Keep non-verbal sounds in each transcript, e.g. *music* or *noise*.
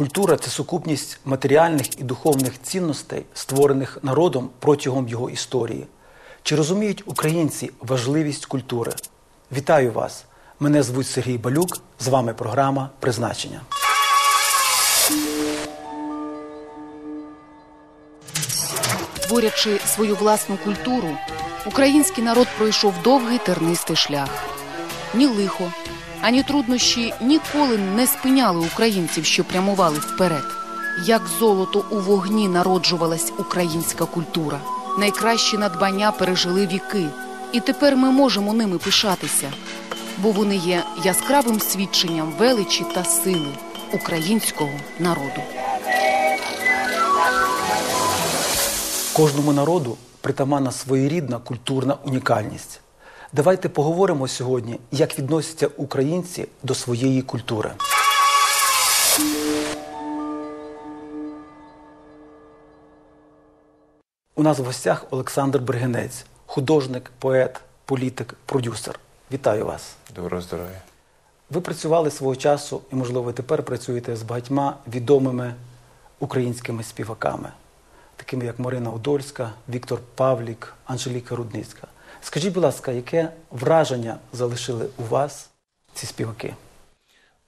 Культура це сукупність матеріальних і духовних цінностей, створених народом протягом його історії. Чи розуміють українці важливість культури? Вітаю вас! Мене звуть Сергій Балюк. З вами програма Призначення. Творячи свою власну культуру, український народ пройшов довгий тернистий шлях. Ні лихо, ані труднощі ніколи не спиняли українців, що прямували вперед. Як золото у вогні народжувалась українська культура. Найкращі надбання пережили віки, і тепер ми можемо ними пишатися, бо вони є яскравим свідченням величі та сили українського народу. Кожному народу притаманна своєрідна культурна унікальність. Давайте поговоримо сьогодні, як відносяться українці до своєї культури. У нас в гостях Олександр Бергенець, художник, поет, політик, продюсер. Вітаю вас. Доброго здоров'я. Ви працювали свого часу і, можливо, тепер працюєте з багатьма відомими українськими співаками, такими як Марина Удольська, Віктор Павлік, Анжеліка Рудницька. Скажіть, будь ласка, яке враження залишили у вас ці співаки?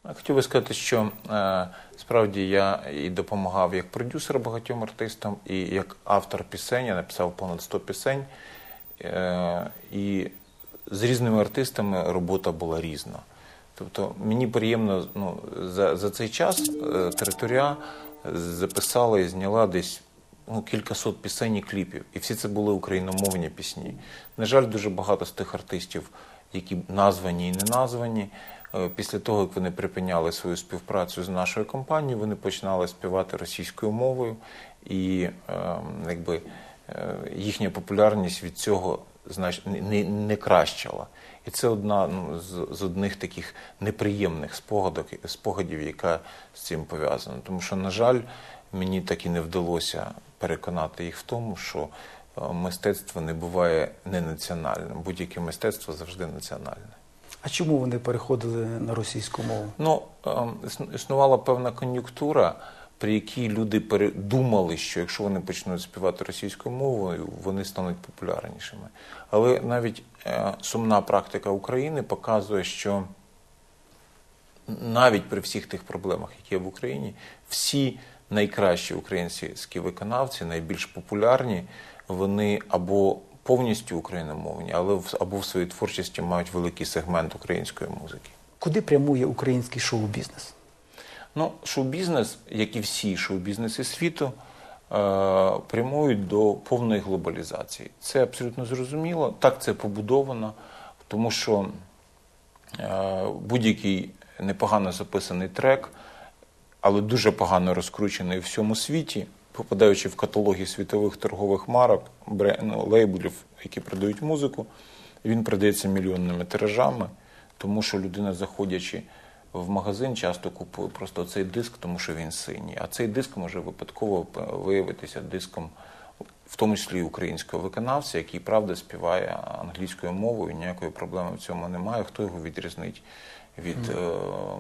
Хотів би сказати, що е, справді я і допомагав як продюсер багатьом артистам, і як автор пісень, я написав понад 100 пісень. Е, і з різними артистами робота була різна. Тобто мені приємно ну, за, за цей час е, територія записала і зняла десь ну, кількасот пісень і кліпів. І всі це були україномовні пісні. На жаль, дуже багато з тих артистів, які названі і не названі. е, Після того, як вони припиняли свою співпрацю з нашою компанією, вони починали співати російською мовою, і е, якби е, їхня популярність від цього знач, не, не, кращала. І це одна ну, з, з одних таких неприємних спогадок, спогадів, яка з цим пов'язана. Тому що, на жаль, мені так і не вдалося переконати їх в тому, що е, мистецтво не буває ненаціональним. Будь-яке мистецтво завжди національне. А чому вони переходили на російську мову? Ну, ем, існувала певна кон'юнктура, при якій люди передумали, що якщо вони почнуть співати російською мовою, вони стануть популярнішими. Але навіть е, сумна практика України показує, що навіть при всіх тих проблемах, які є в Україні, всі найкращі українські виконавці, найбільш популярні, вони або повністю україномовні, але в- або в своїй творчості мають великий сегмент української музики. Куди прямує український шоу-бізнес? Ну, шоу-бізнес, як і всі шоу-бізнеси світу, е, прямують до повної глобалізації. Це абсолютно зрозуміло. Так це побудовано, тому що е, будь-який непогано записаний трек, але дуже погано розкручений в всьому світі, попадаючи в каталоги світових торгових марок, ну, лейблів, які продають музику, він продається мільйонними тиражами, тому що людина, заходячи в магазин, часто купує просто цей диск, тому що він синій. А цей диск може випадково виявитися диском, в тому числі українського виконавця, який правда співає англійською мовою. Ніякої проблеми в цьому немає. Хто його відрізнить від е,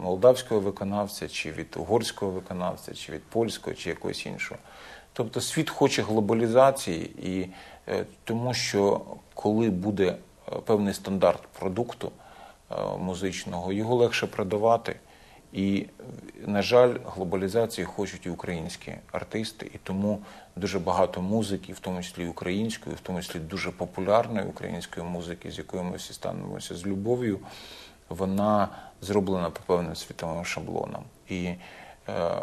молдавського виконавця, чи від угорського виконавця, чи від польського, чи якогось іншого. Тобто світ хоче глобалізації, і е, тому що коли буде е, певний стандарт продукту е, музичного, його легше продавати. І, на жаль, глобалізації хочуть і українські артисти, і тому дуже багато музики, в тому числі української, в тому числі дуже популярної української музики, з якою ми всі станемося з любов'ю, вона зроблена по певним світовим шаблонам. І е,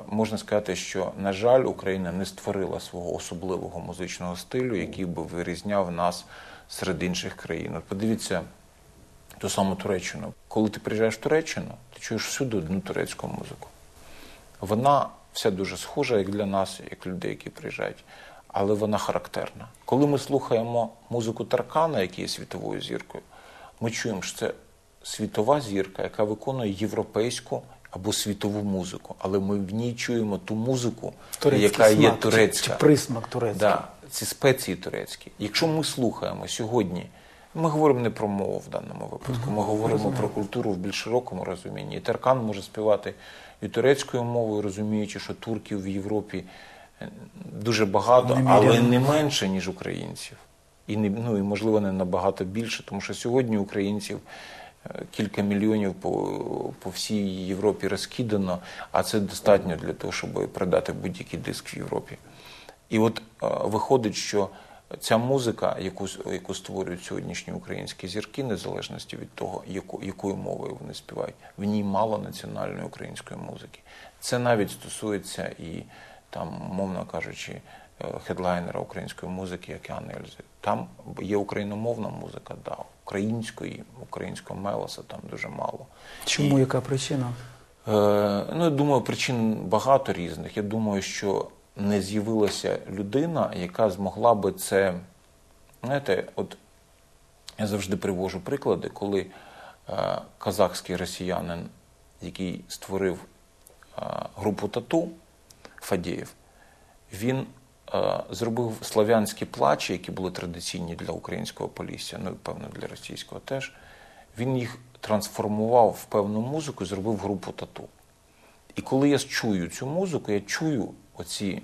можна сказати, що, на жаль, Україна не створила свого особливого музичного стилю, який би вирізняв нас серед інших країн. От подивіться ту саму Туреччину. Коли ти приїжджаєш в Туреччину, ти чуєш всюди одну турецьку музику. Вона вся дуже схожа, як для нас, як людей, які приїжджають, але вона характерна. Коли ми слухаємо музику Таркана, який є світовою зіркою, ми чуємо, що це світова зірка, яка виконує європейську або світову музику, але ми в ній чуємо ту музику, Турецький яка є смак, чи- турецька. Чи, присмак турецький? Да, ці спеції турецькі. Якщо ми слухаємо сьогодні Ми говоримо не про мову в даному випадку. Ми говоримо про культуру в більш широкому розумінні. І Таркан може співати і турецькою мовою, розуміючи, що турків в Європі е, дуже багато, але не менше, ніж українців. І не ну і можливо не набагато більше, тому що сьогодні українців кілька мільйонів по, по всій Європі розкидано, а це достатньо для того, щоб продати будь-який диск в Європі. І от е, виходить, що ця музика, яку, яку створюють сьогоднішні українські зірки, незалежності від того, яку, якою мовою вони співають, в ній мало національної української музики. Це навіть стосується і там, мовно кажучи, хедлайнера української музики, як Яни Ельзи. Там є україномовна музика, да, української, українського мелоса там дуже мало. Чому яка причина? Е, ну, я думаю, причин багато різних. Я думаю, що не з'явилася людина, яка змогла би це. Знаєте, от я завжди привожу приклади, коли е, казахський росіянин, який створив е, групу тату Фадєєв, він е, зробив слав'янські плачі, які були традиційні для українського полісся, ну і певно для російського теж. Він їх трансформував в певну музику і зробив групу тату. І коли я чую цю музику, я чую оці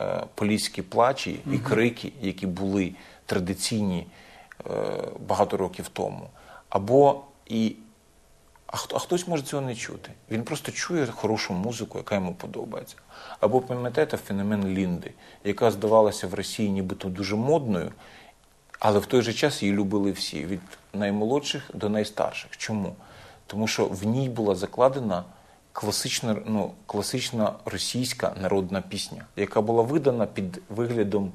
е, поліські плачі і крики, які були традиційні е, багато років тому. Або і. А, хто, а хтось може цього не чути. Він просто чує хорошу музику, яка йому подобається. Або пам'ятаєте феномен Лінди, яка здавалася в Росії нібито дуже модною, але в той же час її любили всі, від наймолодших до найстарших. Чому? Тому що в ній була закладена класична, ну, класична російська народна пісня, яка була видана під виглядом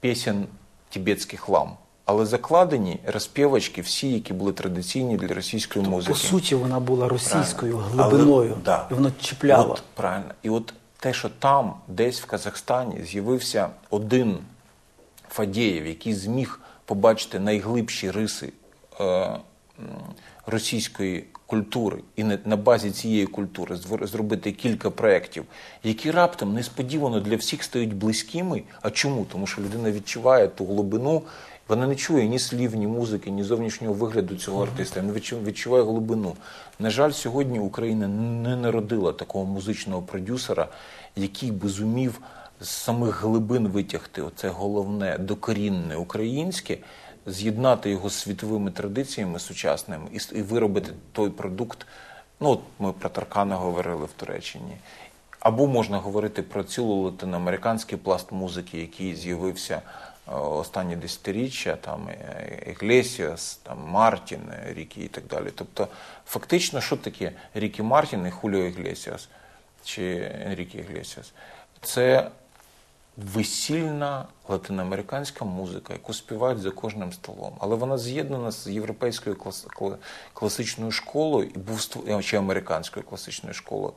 пісень тібетських лам. Але закладені розпівочки всі, які були традиційні для російської музики. По суті, вона була російською Правильно. глибиною, Але- да. і воно чіпляло. От, правильно. І от те, що там, десь в Казахстані, з'явився один Фадєєв, який зміг побачити найглибші риси е, російської культури, і на, на базі цієї культури зробити кілька проєктів, які раптом несподівано для всіх стають близькими. А чому? Тому що людина відчуває ту глибину. Вона не чує ні слів, ні музики, ні зовнішнього вигляду цього артиста. Вона відчуває глибину. На жаль, сьогодні Україна не народила такого музичного продюсера, який би зумів з самих глибин витягти оце головне докорінне українське, з'єднати його з світовими традиціями сучасними і, і виробити той продукт. Ну, от ми про Таркана говорили в Туреччині. Або можна говорити про цілу латиноамериканський пласт музики, який з'явився останні десятиріччя, там е, Іглесіас, там Мартін, е, Рікі і так далі. Тобто, фактично, що таке Рікі Мартін і Хуліо Іглесіас чи Енрікі Іглесіас? Це весільна латиноамериканська музика, яку співають за кожним столом. Але вона з'єднана з європейською клас- класичною школою і був чи американською класичною школою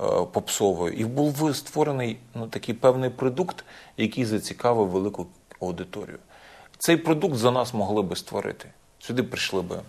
е, попсовою. І був створений ну, такий певний продукт, який зацікавив велику аудиторію. Цей продукт за нас могли би створити. Сюди прийшли би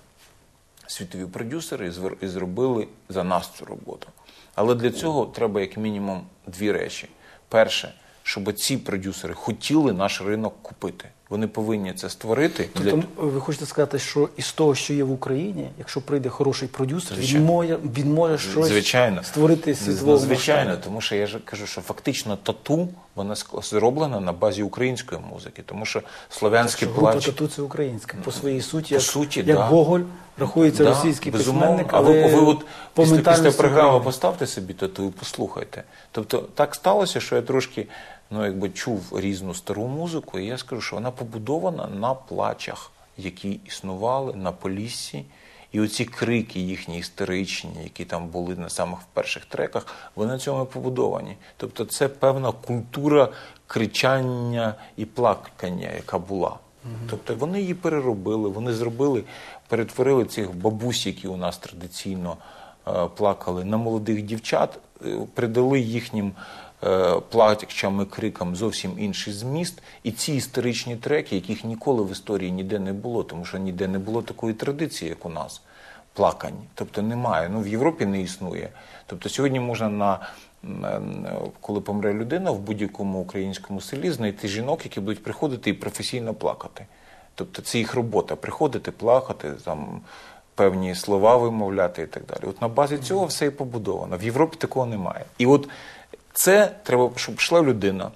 світові продюсери і зробили за нас цю роботу. Але для цього треба як мінімум дві речі. Перше, щоб ці продюсери хотіли наш ринок купити. Вони повинні це створити. для Тобто, ви хочете сказати, що із того, що є в Україні, якщо прийде хороший продюсер, він може, він може щось Звичайно. створити світового Ну, звичайно, тому що я ж кажу, що фактично тату вона зроблена на базі української музики, тому що слов'янський плач. тату це українська. По своїй суті, По як, суті, як да. Гоголь рахується Да, російський письменник, А але ви, ви от по після, після програми поставте собі тату і послухайте. Тобто так сталося, що я трошки ну, якби чув різну стару музику, і я скажу, що вона побудована на плачах, які існували на Поліссі. І оці крики їхні історичні, які там були на самих перших треках, вони на цьому побудовані. Тобто це певна культура кричання і плакання, яка була. Тобто вони її переробили, вони зробили, перетворили цих бабусь, які у нас традиційно е, плакали, на молодих дівчат, е, придали їхнім е, плачам і крикам зовсім інший зміст. І ці історичні треки, яких ніколи в історії ніде не було, тому що ніде не було такої традиції, як у нас. Плакань. Тобто немає. Ну в Європі не існує. Тобто сьогодні можна на е, коли помре людина в будь-якому українському селі, знайти жінок, які будуть приходити і професійно плакати. Тобто це їх робота приходити, плакати, там певні слова вимовляти і так далі. От на базі цього все і побудовано. В Європі такого немає. І от це треба, щоб йшла людина.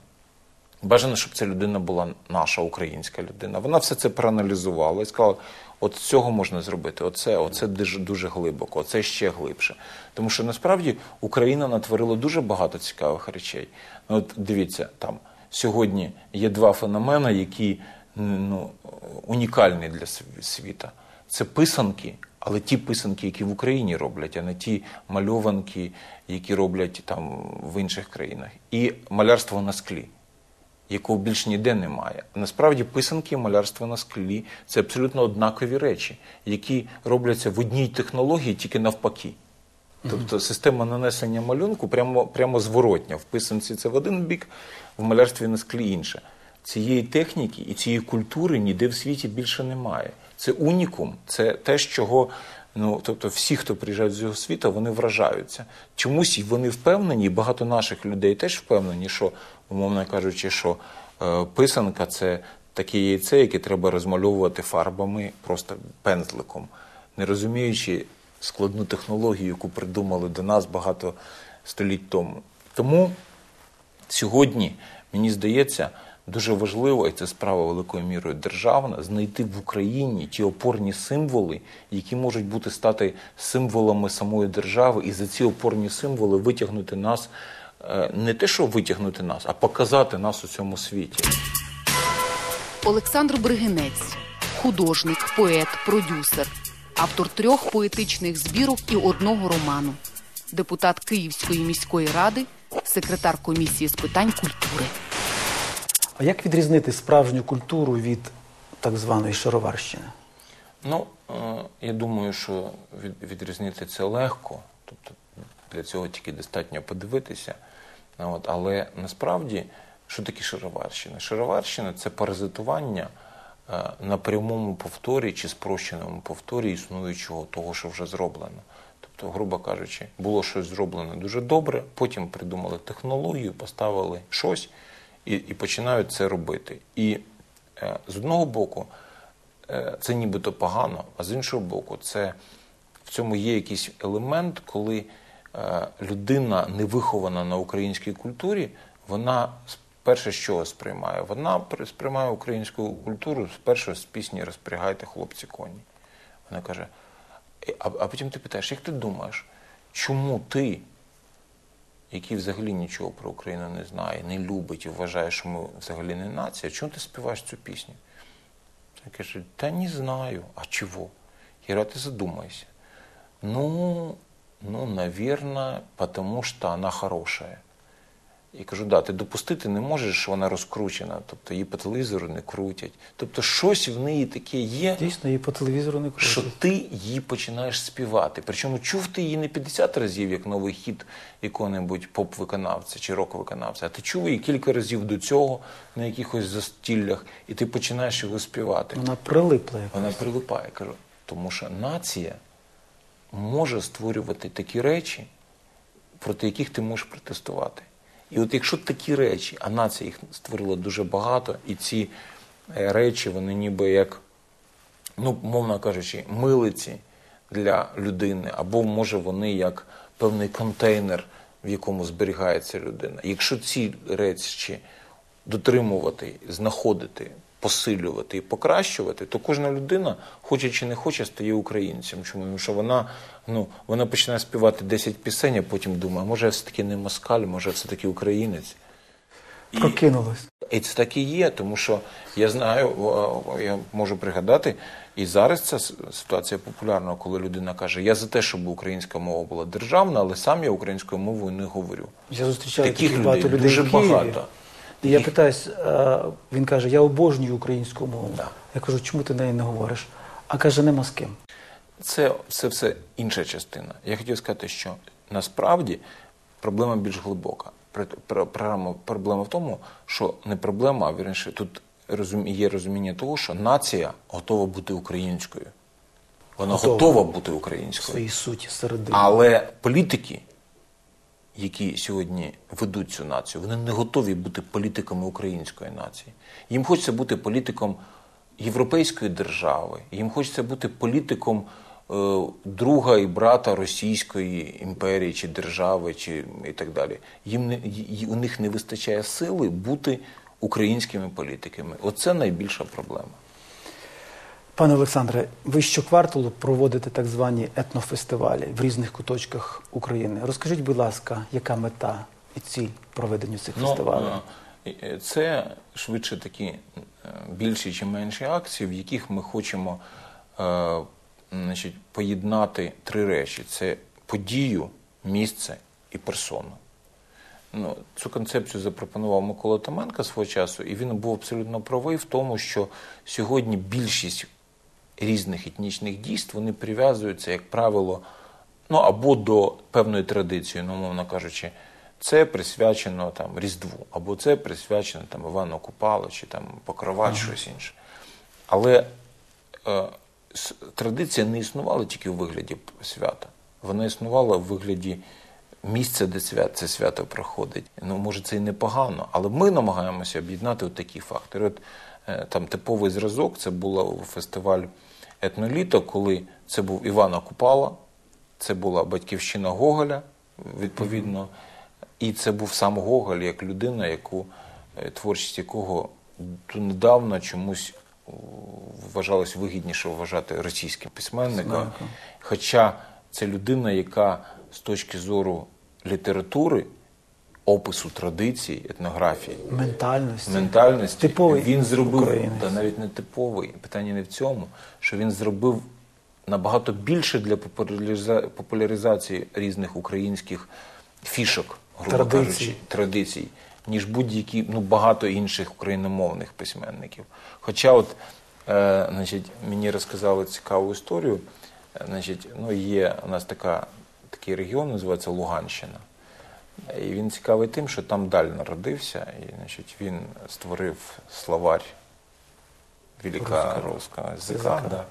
Бажано, щоб ця людина була наша українська людина. Вона все це проаналізувала і сказала: от цього можна зробити, оце, оце дуже, дуже глибоко, оце ще глибше. Тому що насправді Україна натворила дуже багато цікавих речей. Ну, от дивіться, там сьогодні є два феномени, які ну, унікальні для світа. Це писанки, але ті писанки, які в Україні роблять, а не ті мальованки, які роблять там в інших країнах. І малярство на склі якого більш ніде немає. Насправді писанки і малярство на склі це абсолютно однакові речі, які робляться в одній технології, тільки навпаки. Тобто система нанесення малюнку прямо, прямо зворотня. В писанці це в один бік, в малярстві на склі інше. Цієї техніки і цієї культури ніде в світі більше немає. Це унікум, це те, чого ну, тобто всі, хто приїжджають з цього світу, вони вражаються. Чомусь вони впевнені, багато наших людей теж впевнені, що, умовно кажучи, що е, писанка це таке яйце, яке треба розмальовувати фарбами просто пензликом, не розуміючи складну технологію, яку придумали до нас багато століть тому. Тому сьогодні, мені здається, дуже важливо, і це справа великою мірою державна, знайти в Україні ті опорні символи, які можуть бути стати символами самої держави, і за ці опорні символи витягнути нас, е, не те, що витягнути нас, а показати нас у цьому світі. Олександр Бригинець, художник, поет, продюсер, автор трьох поетичних збірок і одного роману, депутат Київської міської ради, секретар комісії з питань культури. А як відрізнити справжню культуру від так званої шароварщини? Ну, е, я думаю, що відрізнити це легко. Тобто для цього тільки достатньо подивитися. От, але насправді, що таке шароварщина? Шароварщина це паразитування е, на прямому повторі чи спрощеному повторі існуючого того, що вже зроблено. Тобто, грубо кажучи, було щось зроблено дуже добре, потім придумали технологію, поставили щось і, і починають це робити. І е, з одного боку, е, це нібито погано, а з іншого боку, це в цьому є якийсь елемент, коли е, людина, не вихована на українській культурі, вона перше, що сприймає? Вона сприймає українську культуру спершу з пісні Розпрягайте хлопці коні. Вона каже, «Е, а, а потім ти питаєш, як ти думаєш, чому ти, який взагалі нічого про Україну не знає, не любить і вважає, що ми взагалі не нація, чому ти співаєш цю пісню? Він кажу, та не знаю, а чого? Я ти задумайся. Ну, ну, наверное, потому что она хорошая. І кажу, да, ти допустити не можеш, що вона розкручена, тобто її по телевізору не крутять. Тобто щось в неї таке є, Дійсно, її по телевізору не що ти її починаєш співати. Причому чув ти її не 50 разів, як новий хіт якого-небудь поп-виконавця чи рок-виконавця, а ти чув її кілька разів до цього на якихось застіллях, і ти починаєш його співати. Вона прилипла. Як. Вона прилипає. Кажу, тому що нація може створювати такі речі, проти яких ти можеш протестувати. І от якщо такі речі, а нація їх створила дуже багато, і ці е, речі, вони ніби як, ну, мовно кажучи, милиці для людини, або може вони як певний контейнер, в якому зберігається людина. Якщо ці речі дотримувати, знаходити, посилювати і покращувати, то кожна людина, хоче чи не хоче, стає українцем. Чому? Тому що вона, ну, вона починає співати 10 пісень, а потім думає, може я все-таки не москаль, може я все-таки українець. І- Прокинулась. і це так і є, тому що я знаю, я можу пригадати, і зараз ця ситуація популярна, коли людина каже, я за те, щоб українська мова була державна, але сам я українською мовою не говорю. Я зустрічаю Таких людей людей дуже багато. І я питаюсь, а, він каже, я обожнюю українську мову. Да. Я кажу, чому ти нею не говориш? А каже, нема з ким. Це, це все інша частина. Я хотів сказати, що насправді проблема більш глибока. Пр- пр- Проблема, в тому, що не проблема, а вірніше, тут є розуміння того, що нація готова бути українською. Вона Готова. готова бути В українською. своїй суті середини. Але політики, які сьогодні ведуть цю націю, вони не готові бути політиками української нації. Їм хочеться бути політиком європейської держави. Їм хочеться бути політиком е, друга і брата Російської імперії чи держави, чи і так далі. Їм не у них не вистачає сили бути українськими політиками. Оце найбільша проблема. Пане Олександре, ви щокварталу проводите так звані етнофестивалі в різних куточках України. Розкажіть, будь ласка, яка мета і ціль проведення цих фестивалів? е, е, Це швидше такі е, більші чи менші акції, в яких ми хочемо е, значить, поєднати три речі: це подію, місце і персону. Ну, цю концепцію запропонував Микола Томенко свого часу, і він був абсолютно правий в тому, що сьогодні більшість різних етнічних дійств вони прив'язуються, як правило, ну або до певної традиції, ну, мовно кажучи, це присвячено там Різдву, або це присвячено там Івану Купалу, чи там Покрова, чи щось інше. Але е, традиція не існувала тільки у вигляді свята. Вона існувала в вигляді місця, де свят, це свято проходить. Ну, може, це і непогано, але ми намагаємося об'єднати от такі фактори. От, е, там типовий зразок це було фестиваль етноліто, коли це був Івана Купала, це була батьківщина Гоголя, відповідно, і це був сам Гоголь як людина, яку е, творчість якого недавно чомусь вважалось вигідніше вважати російським. Письменником. Хоча це людина, яка з точки зору літератури, опису традицій, етнографії, Ментальності. ментальності, Типовий він зробив українець. та навіть не типовий. Питання не в цьому, що він зробив набагато більше для популяризації різних українських фішок, грубо Традицій. кажучи, традицій, ніж будь-які ну багато інших україномовних письменників. Хоча, от е, значить, мені розказали цікаву історію. Е, Значить, ну є у нас така такий регіон, називається Луганщина. І він цікавий тим, що там Даль народився, і значить, він створив словарь велика руського язика. Да.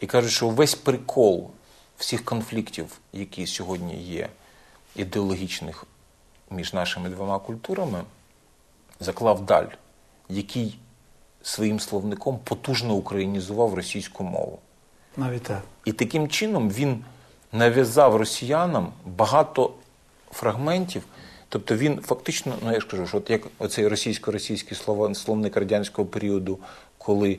І кажуть, що весь прикол всіх конфліктів, які сьогодні є ідеологічних між нашими двома культурами, заклав Даль, який своїм словником потужно українізував російську мову. Навіть так. І таким чином він нав'язав росіянам багато фрагментів. Тобто він фактично, ну я ж кажу, що от як оцей російсько-російський словник радянського періоду, коли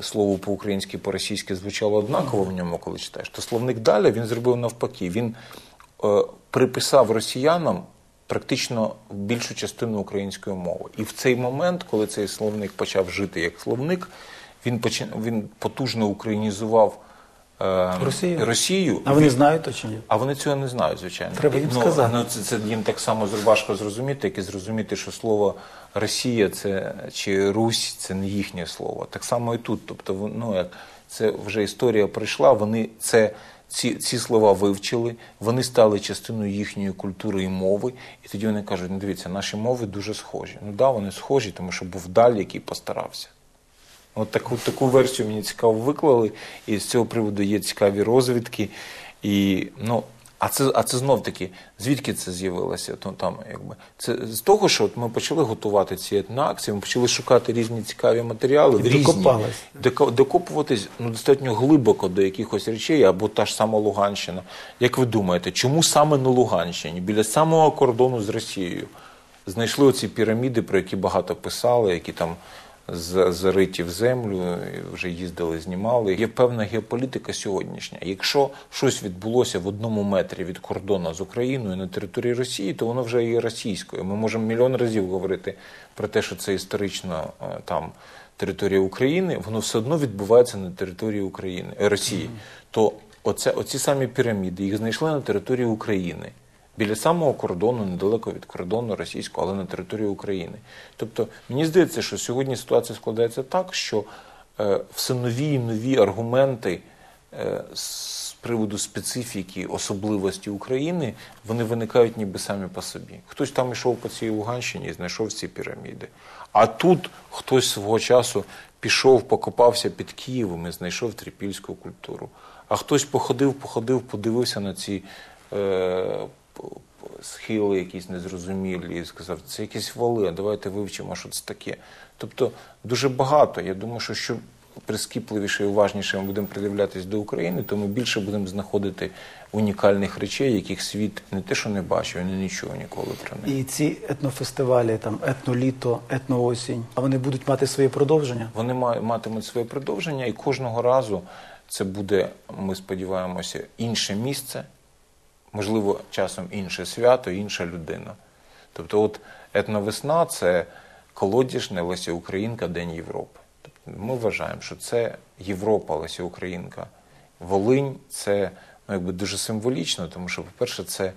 слово по-українськи, по-російськи звучало однаково в ньому, коли читаєш, то словник далі він зробив навпаки. Він е, приписав росіянам практично більшу частину української мови. І в цей момент, коли цей словник почав жити як словник, він, почин... він потужно українізував Росію. Росію. А вони знають то чи ні? а вони цього не знають, звичайно. Треба їм ну, сказати. Ну, це, це їм так само важко зрозуміти, як і зрозуміти, що слово Росія це чи Русь це не їхнє слово. Так само і тут. Тобто, ну, як це вже історія пройшла, вони це. Ці, ці слова вивчили, вони стали частиною їхньої культури і мови, і тоді вони кажуть: ну дивіться, наші мови дуже схожі. Ну да, вони схожі, тому що був даль, який постарався. От таку, таку версію мені цікаво виклали, і з цього приводу є цікаві розвідки. І, ну, а це, а це знов таки, звідки це з'явилося? То, там, якби, це з того, що от ми почали готувати ці етноакції, ми почали шукати різні цікаві матеріали, І різні, докопуватись ну, достатньо глибоко до якихось речей, або та ж сама Луганщина. Як ви думаєте, чому саме на Луганщині, біля самого кордону з Росією, знайшли оці піраміди, про які багато писали, які там зариті в землю, вже їздили, знімали. Є певна геополітика сьогоднішня. Якщо щось відбулося в одному метрі від кордону з Україною на території Росії, то воно вже є російською. Ми можемо мільйон разів говорити про те, що це історично е, там територія України, воно все одно відбувається на території України е, Росії. То оце, оці самі піраміди їх знайшли на території України. Біля самого кордону, недалеко від кордону російського, але на території України. Тобто, мені здається, що сьогодні ситуація складається так, що е, все нові і нові аргументи е, з приводу специфіки, особливості України, вони виникають ніби самі по собі. Хтось там йшов по цій Луганщині і знайшов ці піраміди. А тут хтось свого часу пішов, покопався під Києвом і знайшов трипільську культуру. А хтось походив, походив, подивився на ці е, схили якісь незрозумілі і сказав, це якісь вали, а давайте вивчимо, що це таке. Тобто дуже багато. Я думаю, що щоб прискіпливіше і уважніше ми будемо придивлятись до України, то ми більше будемо знаходити унікальних речей, яких світ не те, що не бачив, він нічого ніколи про них. І ці етнофестивалі, там етноліто, етноосінь, а вони будуть мати своє продовження. Вони ма- матимуть своє продовження, і кожного разу це буде, ми сподіваємося, інше місце, можливо, часом інше свято, інша людина. Тобто, от етновесна це колодіжне Леся Українка День Європи. Тобто ми вважаємо, що це Європа Леся Українка. Волинь це ну, якби дуже символічно, тому що, по-перше, це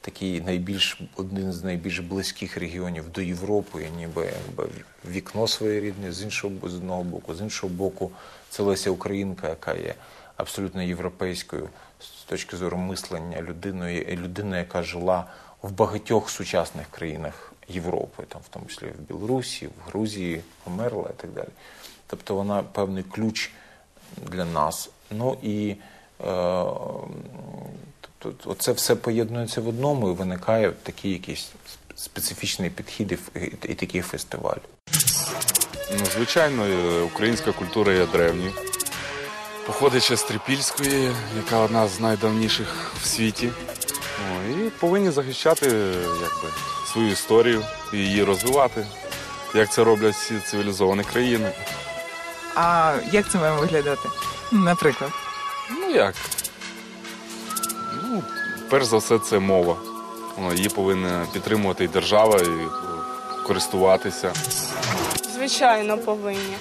такий найбільш один з найбільш близьких регіонів до Європи, ніби якби вікно своєрідне з іншого з одного боку, з іншого боку, це Леся Українка, яка є абсолютно європейською з точки зору мислення людиною, і людина, яка жила в багатьох сучасних країнах Європи, там в тому числі в Білорусі, в Грузії, померла і так далі. Тобто вона певний ключ для нас. Ну і е, тобто, оце все поєднується в одному і виникає такий якийсь специфічний підхід і такий фестиваль. Ну, звичайно, е, українська культура є древньою. Походить ще з Трипільської, яка одна з найдавніших в світі. О, і повинні захищати якби, свою історію і її розвивати, як це роблять всі цивілізовані країни. А як це має виглядати? Наприклад. Ну як? Ну, перш за все, це мова. О, Її повинна підтримувати і держава, і користуватися. Звичайно, повинні.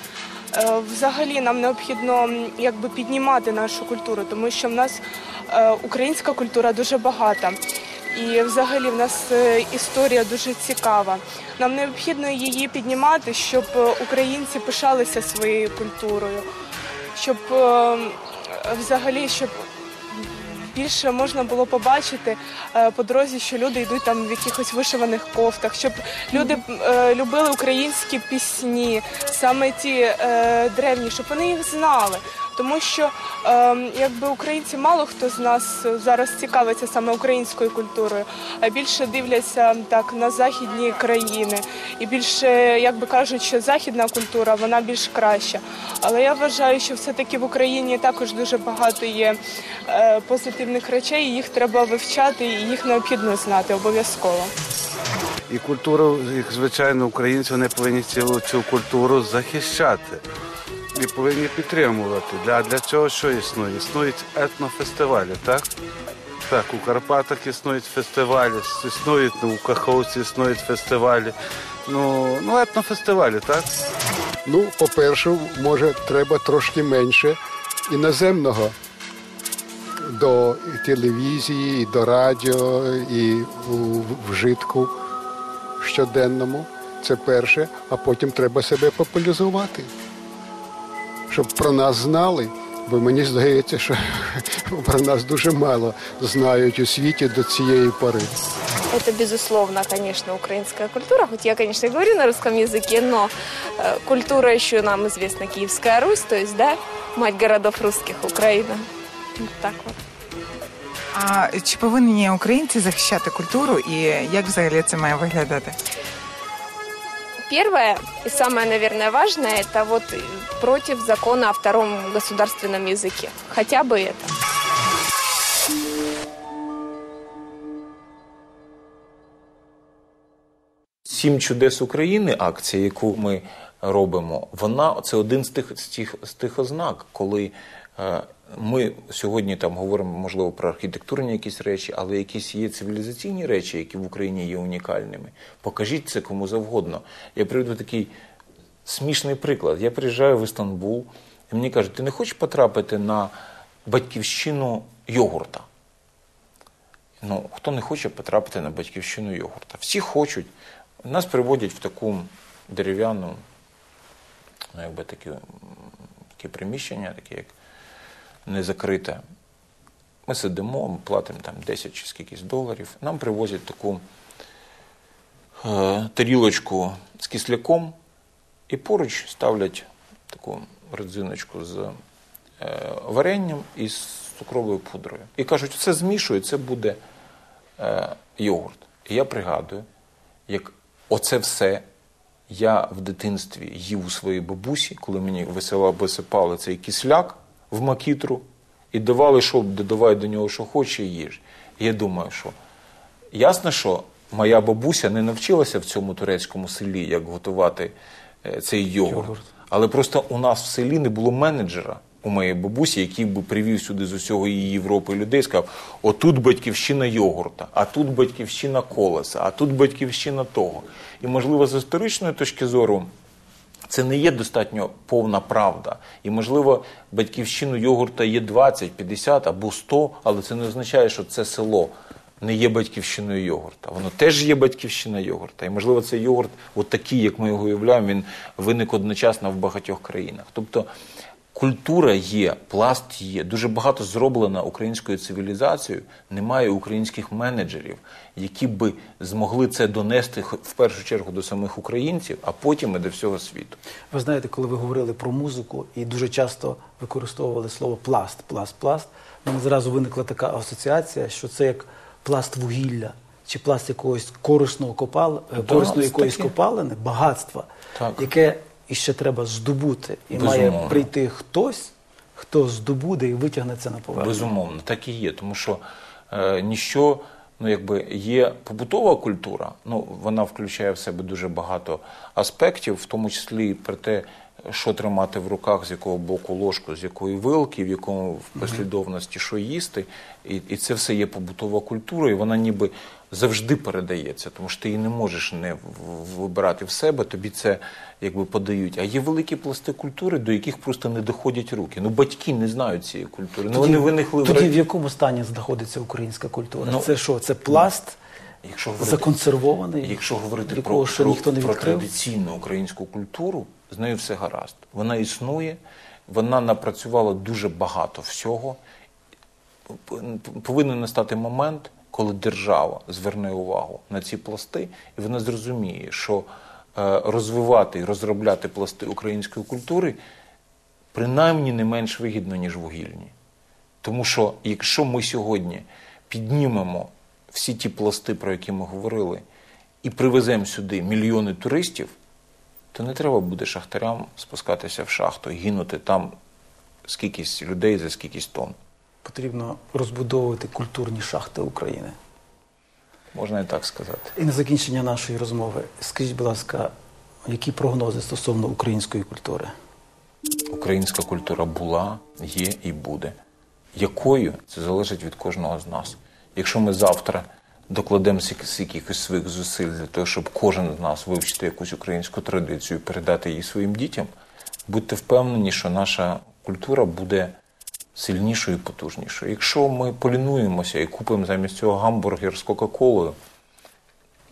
Е, Взагалі нам необхідно якби піднімати нашу культуру, тому що в нас е, українська культура дуже багата. І взагалі в нас е, історія дуже цікава. Нам необхідно її піднімати, щоб українці пишалися своєю культурою, щоб е, взагалі щоб більше можна було побачити е, по дорозі, що люди йдуть там в якихось вишиваних кофтах, щоб люди е, любили українські пісні, саме ті е, древні, щоб вони їх знали. Тому що е, якби українці мало хто з нас зараз цікавиться саме українською культурою, а більше дивляться так на західні країни. І більше, як би кажуть, що західна культура вона більш краща. Але я вважаю, що все-таки в Україні також дуже багато є е, позитивних речей, і їх треба вивчати, і їх необхідно знати обов'язково. І культуру, як звичайно, українці вони повинні цілу цю культуру захищати і повинні підтримувати. Для, для цього що існує? Існують етнофестивалі, так? Так, у Карпатах існують фестивалі, існують ну, у Каховці існують фестивалі. Ну, ну етнофестивалі, так? Ну, по-перше, може, треба трошки менше іноземного до телевізії, і до радіо, і вжитку щоденному. Це перше, а потім треба себе популяризувати, щоб про нас знали. Бо мені здається, що *laughs* про нас дуже мало знають у світі до цієї пори. Это, безусловно, конечно, украинская культура. Хоть я, конечно, и говорю на русском языке, но э, культура еще нам известна Киевская Русь, то есть, да, мать городов русских, Украина. Вот так вот. А чи повинні українці захищати культуру і як взагалі це має виглядати? Первое и самое, наверное, важное, это вот э, против закона о втором государственном языке. Хотя бы это. Сім чудес України, акція, яку ми робимо, вона це один з тих з тих, з тих ознак, коли е, ми сьогодні там говоримо, можливо, про архітектурні якісь речі, але якісь є цивілізаційні речі, які в Україні є унікальними. Покажіть це кому завгодно. Я приведу такий смішний приклад. Я приїжджаю в Істанбул, і мені кажуть, ти не хочеш потрапити на батьківщину йогурта? Ну, хто не хоче потрапити на батьківщину йогурта? Всі хочуть. Нас приводять в таку дерев'яну, ну, якби таке, м, таке приміщення, таке як незакрите. Ми сидимо, ми платимо там 10 чи скількись доларів. Нам привозять таку е, тарілочку з кисляком і поруч ставлять таку родзиночку з е, варенням і з цукровою пудрою. І кажуть, це змішує, це буде е, йогурт. І я пригадую, як оце все Я в дитинстві їв у своїй бабусі, коли мені висила- висипали цей кисляк в макітру і давали, що додавай до нього, що хоче, і їж. І я думаю, що ясно, що моя бабуся не навчилася в цьому турецькому селі, як готувати е, цей йогурт. Йогурт. Але просто у нас в селі не було менеджера у моєї бабусі, який би привів сюди з усього її Європи людей сказав: отут батьківщина йогурта, а тут батьківщина колеса, а тут батьківщина того. І, можливо, з історичної точки зору. Це не є достатньо повна правда. І, можливо, батьківщину йогурта є 20, 50 або 100, але це не означає, що це село не є батьківщиною йогурта. Воно теж є батьківщина йогурта. І, можливо, цей йогурт, от такий, як ми його уявляємо, він виник одночасно в багатьох країнах. Тобто культура є, пласт є. Дуже багато зроблено українською цивілізацією. Немає українських менеджерів, які би змогли це донести в першу чергу до самих українців, а потім і до всього світу. Ви знаєте, коли ви говорили про музику і дуже часто використовували слово пласт, пласт, пласт, в мене зразу виникла така асоціація, що це як пласт вугілля чи пласт якогось корисного копал, е, корисної якоїсь копалини, багатства, Так. яке іще треба здобути. І має прийти хтось, хто здобуде і витягне це на поверхню. Безумовно, так і є, тому що е, ніщо, ну якби є побутова культура, ну вона включає в себе дуже багато аспектів, в тому числі і про те, що тримати в руках, з якого боку ложку, з якої вилки, в якому в послідовності що їсти. І, і це все є побутова культура, і вона ніби завжди передається, тому що ти її не можеш не вибирати в себе, тобі це якби подають. А є великі пласти культури, до яких просто не доходять руки. Ну батьки не знають цієї культури. Ну вони виникли тоді в якому стані знаходиться українська культура? Ну, це що? Це пласт Якщо говорити, законсервований, якщо говорити якого про, про, ніхто не про традиційну українську культуру, з нею все гаразд. Вона існує, вона напрацювала дуже багато всього. Повинен настати момент, коли держава зверне увагу на ці пласти, і вона зрозуміє, що е, розвивати і розробляти пласти української культури принаймні не менш вигідно, ніж вугільні. Тому що якщо ми сьогодні піднімемо всі ті пласти, про які ми говорили, і привеземо сюди мільйони туристів, то не треба буде шахтарям спускатися в шахту гинути там скількись людей за скількись тонн. Потрібно розбудовувати культурні шахти України. Можна і так сказати. І на закінчення нашої розмови, скажіть, будь ласка, які прогнози стосовно української культури? Українська культура була, є і буде. Якою це залежить від кожного з нас. Якщо ми завтра докладемо сі- якихось своїх зусиль для того, щоб кожен з нас вивчити якусь українську традицію і передати її своїм дітям, будьте впевнені, що наша культура буде сильнішою і потужнішою. Якщо ми полінуємося і купимо замість цього гамбургер з Кока-Колою,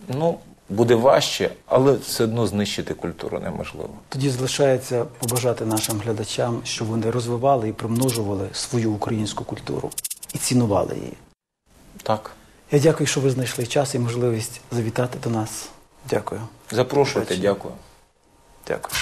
ну, буде важче, але все одно знищити культуру неможливо. Тоді залишається побажати нашим глядачам, щоб вони розвивали і примножували свою українську культуру і цінували її. Так. Я дякую, що ви знайшли час і можливість завітати до нас. Дякую. Запрошуйте, дякую. Дякую.